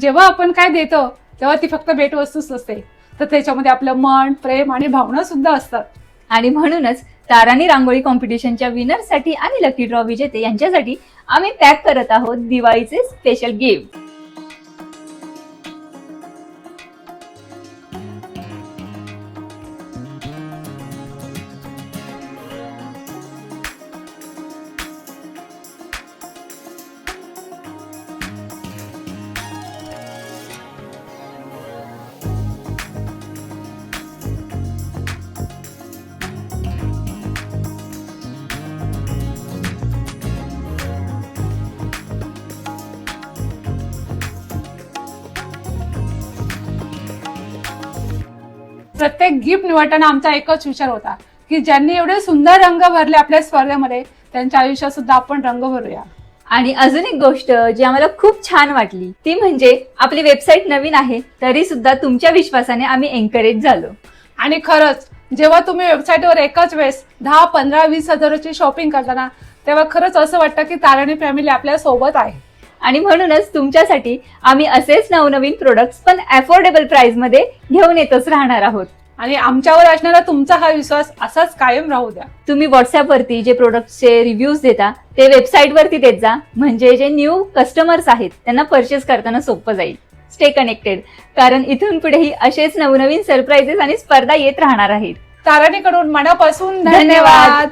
जेव्हा आपण काय देतो तेव्हा ती फक्त भेटवस्तूच असते तर त्याच्यामध्ये आपलं मन प्रेम आणि भावना सुद्धा असतात. आणि म्हणूनच तारानी रांगोळी कॉम्पिटिशनच्या विनरसाठी आणि लकी ड्रॉ विजेते यांच्यासाठी आम्ही पॅक करत आहोत दिवाळीचे स्पेशल गिफ्ट प्रत्येक गिफ्ट निवडताना आमचा एकच विचार होता की ज्यांनी एवढे सुंदर रंग भरले आपल्या स्पर्धेमध्ये त्यांच्या आयुष्यात सुद्धा आपण रंग भरूया. आणि अजून एक गोष्ट जी आम्हाला खूप छान वाटली ती म्हणजे आपली वेबसाईट नवीन आहे तरी सुद्धा तुमच्या विश्वासाने आम्ही एनकरेज झालो. आणि खरंच जेव्हा तुम्ही वेबसाईटवर एकाच वेळेस दहा पंधरा वीस हजाराची शॉपिंग करताना तेव्हा खरंच असं वाटतं की तारणी फॅमिली आपल्यासोबत आहे. आणि म्हणूनच तुमच्यासाठी आम्ही असेच नवनवीन प्रोडक्ट्स पण अफोर्डेबल प्राइसमध्ये घेऊन येतच राहणार आहोत. आणि आमच्यावर असणारा तुमचा हा विश्वास असाच कायम राहू द्या. तुम्ही व्हॉट्सअपवरती जे प्रोडक्टचे रिव्ह्यूज देता ते वेबसाईटवरती देत जा. म्हणजे जे न्यू कस्टमर्स आहेत त्यांना परचेस करताना सोपं जाईल. स्टे कनेक्टेड कारण इथून पुढेही असेच नवनवीन सरप्राईजेस आणि स्पर्धा येत राहणार आहेत. तारणीकडून मनापासून. धन्यवाद.